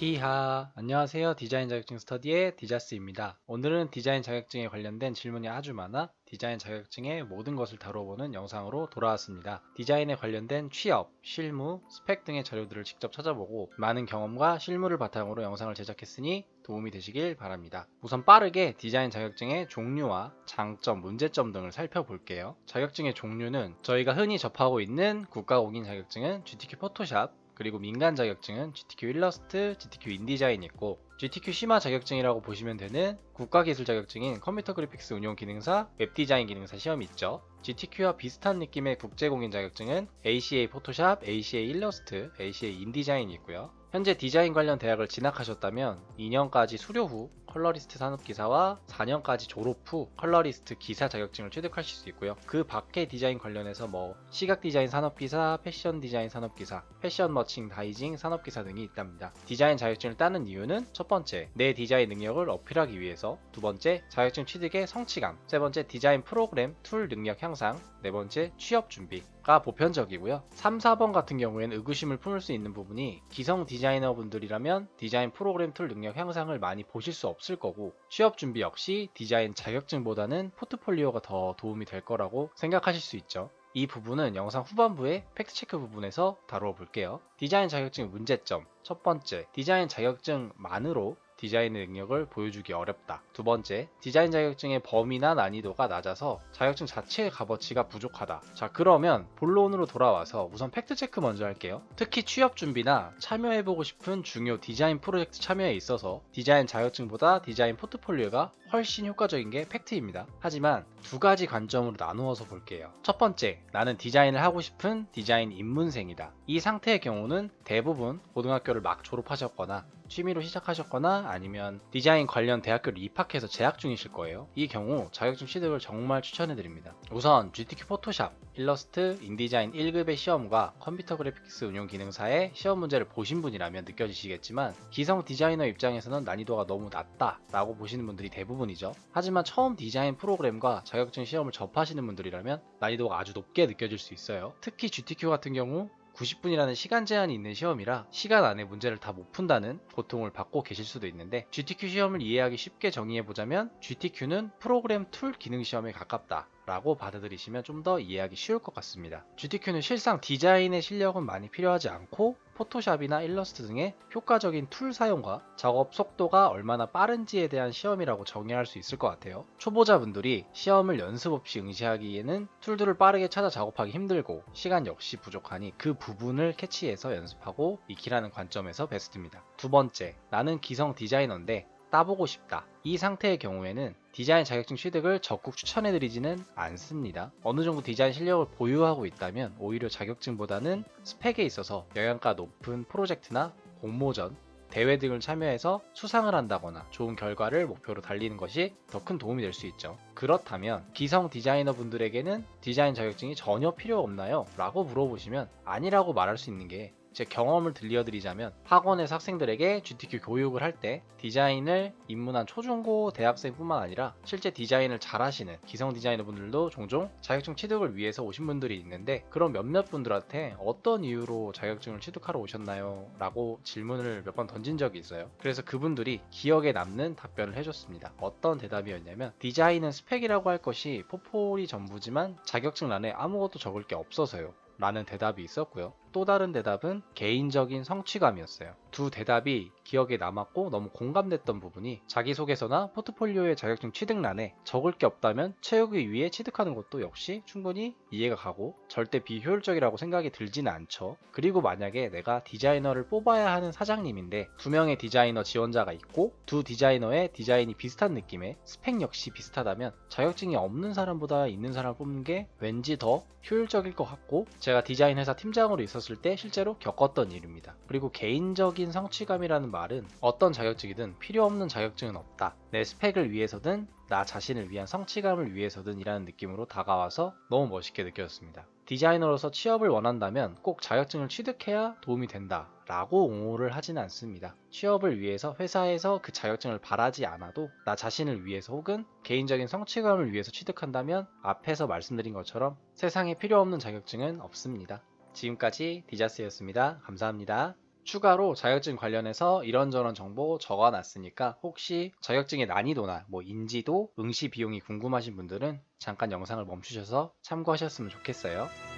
디하 안녕하세요. 디자인 자격증 스터디의 디자스입니다. 오늘은 디자인 자격증에 관련된 질문이 아주 많아 디자인 자격증의 모든 것을 다뤄보는 영상으로 돌아왔습니다. 디자인에 관련된 취업, 실무, 스펙 등의 자료들을 직접 찾아보고 많은 경험과 실무를 바탕으로 영상을 제작했으니 도움이 되시길 바랍니다. 우선 빠르게 디자인 자격증의 종류와 장점, 문제점 등을 살펴볼게요. 자격증의 종류는 저희가 흔히 접하고 있는 국가공인 자격증은 GTQ 포토샵 그리고 민간 자격증은 GTQ 일러스트, GTQ 인디자인이 있고 GTQ 심화 자격증이라고 보시면 되는 국가기술 자격증인 컴퓨터 그래픽스 운용 기능사, 웹 디자인 기능사 시험이 있죠. GTQ와 비슷한 느낌의 국제공인 자격증은 ACA 포토샵, ACA 일러스트, ACA 인디자인이 있고요. 현재 디자인 관련 대학을 진학하셨다면 2년까지 수료 후 컬러리스트 산업기사와 4년까지 졸업 후 컬러리스트 기사 자격증을 취득하실 수 있고요. 그 밖에 디자인 관련해서 뭐 시각 디자인 산업기사, 패션 디자인 산업기사, 패션 머칭 다이징 산업기사 등이 있답니다. 디자인 자격증을 따는 이유는 첫 번째, 내 디자인 능력을 어필하기 위해서, 두 번째, 자격증 취득의 성취감, 세 번째, 디자인 프로그램 툴 능력 향상, 네 번째, 취업 준비가 보편적이고요. 3, 4번 같은 경우에는 의구심을 품을 수 있는 부분이 기성 디자이너 분들이라면 디자인 프로그램 툴 능력 향상을 많이 보실 수 없을 거고 취업 준비 역시 디자인 자격증보다는 포트폴리오가 더 도움이 될 거라고 생각하실 수 있죠. 이 부분은 영상 후반부의 팩트체크 부분에서 다루어 볼게요. 디자인 자격증 문제점. 첫 번째, 디자인 자격증만으로 디자인의 능력을 보여주기 어렵다. 두 번째, 디자인 자격증의 범위나 난이도가 낮아서 자격증 자체의 값어치가 부족하다. 자, 그러면 본론으로 돌아와서 우선 팩트체크 먼저 할게요. 특히 취업 준비나 참여해보고 싶은 중요 디자인 프로젝트 참여에 있어서 디자인 자격증보다 디자인 포트폴리오가 훨씬 효과적인 게 팩트입니다. 하지만 두 가지 관점으로 나누어서 볼게요. 첫 번째, 나는 디자인을 하고 싶은 디자인 입문생이다. 이 상태의 경우는 대부분 고등학교를 막 졸업하셨거나 취미로 시작하셨거나 아니면 디자인 관련 대학교를 입학해서 재학 중이실 거예요. 이 경우 자격증 취득을 정말 추천해드립니다. 우선 GTQ 포토샵, 일러스트, 인디자인 1급의 시험과 컴퓨터 그래픽스 운용 기능사의 시험 문제를 보신 분이라면 느껴지시겠지만 기성 디자이너 입장에서는 난이도가 너무 낮다 라고 보시는 분들이 대부분이죠. 하지만 처음 디자인 프로그램과 자격증 시험을 접하시는 분들이라면 난이도가 아주 높게 느껴질 수 있어요. 특히 GTQ 같은 경우 90분이라는 시간 제한이 있는 시험이라 시간 안에 문제를 다 못 푼다는 고통을 받고 계실 수도 있는데 GTQ 시험을 이해하기 쉽게 정의해보자면 GTQ는 프로그램 툴 기능 시험에 가깝다. 라고 받아들이시면 좀 더 이해하기 쉬울 것 같습니다. GTQ는 실상 디자인의 실력은 많이 필요하지 않고 포토샵이나 일러스트 등의 효과적인 툴 사용과 작업 속도가 얼마나 빠른지에 대한 시험이라고 정의할 수 있을 것 같아요. 초보자분들이 시험을 연습 없이 응시하기에는 툴들을 빠르게 찾아 작업하기 힘들고 시간 역시 부족하니 그 부분을 캐치해서 연습하고 익히라는 관점에서 베스트입니다. 두 번째, 나는 기성 디자이너인데 따보고 싶다. 이 상태의 경우에는 디자인 자격증 취득을 적극 추천해드리지는 않습니다. 어느 정도 디자인 실력을 보유하고 있다면 오히려 자격증보다는 스펙에 있어서 영양가 높은 프로젝트나 공모전, 대회 등을 참여해서 수상을 한다거나 좋은 결과를 목표로 달리는 것이 더 큰 도움이 될 수 있죠. 그렇다면 기성 디자이너 분들에게는 디자인 자격증이 전혀 필요 없나요? 라고 물어보시면 아니라고 말할 수 있는 게 제 경험을 들려드리자면 학원에서 학생들에게 GTQ 교육을 할 때 디자인을 입문한 초중고 대학생뿐만 아니라 실제 디자인을 잘하시는 기성 디자이너 분들도 종종 자격증 취득을 위해서 오신 분들이 있는데 그런 몇몇 분들한테 어떤 이유로 자격증을 취득하러 오셨나요? 라고 질문을 몇 번 던진 적이 있어요. 그래서 그분들이 기억에 남는 답변을 해줬습니다. 어떤 대답이었냐면 디자인은 스펙이라고 할 것이 포폴이 전부지만 자격증란에 아무것도 적을 게 없어서요. 라는 대답이 있었고요. 또 다른 대답은 개인적인 성취감이었어요. 두 대답이 기억에 남았고 너무 공감됐던 부분이 자기소개서나 포트폴리오의 자격증 취득란에 적을 게 없다면 채우기 위해 취득하는 것도 역시 충분히 이해가 가고 절대 비효율적이라고 생각이 들지는 않죠. 그리고 만약에 내가 디자이너를 뽑아야 하는 사장님인데 두 명의 디자이너 지원자가 있고 두 디자이너의 디자인이 비슷한 느낌의 스펙 역시 비슷하다면 자격증이 없는 사람보다 있는 사람을 뽑는 게 왠지 더 효율적일 것 같고 제가 디자인 회사 팀장으로 있 었을 때 실제로 겪었던 일입니다. 그리고 개인적인 성취감이라는 말은 어떤 자격증이든 필요 없는 자격증은 없다. 내 스펙을 위해서든 나 자신을 위한 성취감을 위해서든 이라는 느낌으로 다가와서 너무 멋있게 느껴졌습니다. 디자이너로서 취업을 원한다면 꼭 자격증을 취득해야 도움이 된다. 라고 옹호를 하지는 않습니다. 취업을 위해서 회사에서 그 자격증을 바라지 않아도 나 자신을 위해서 혹은 개인적인 성취감을 위해서 취득한다면 앞에서 말씀드린 것처럼 세상에 필요 없는 자격증은 없습니다. 지금까지 디자스였습니다. 감사합니다. 추가로 자격증 관련해서 이런저런 정보 적어놨으니까 혹시 자격증의 난이도나 뭐 인지도, 응시 비용이 궁금하신 분들은 잠깐 영상을 멈추셔서 참고하셨으면 좋겠어요.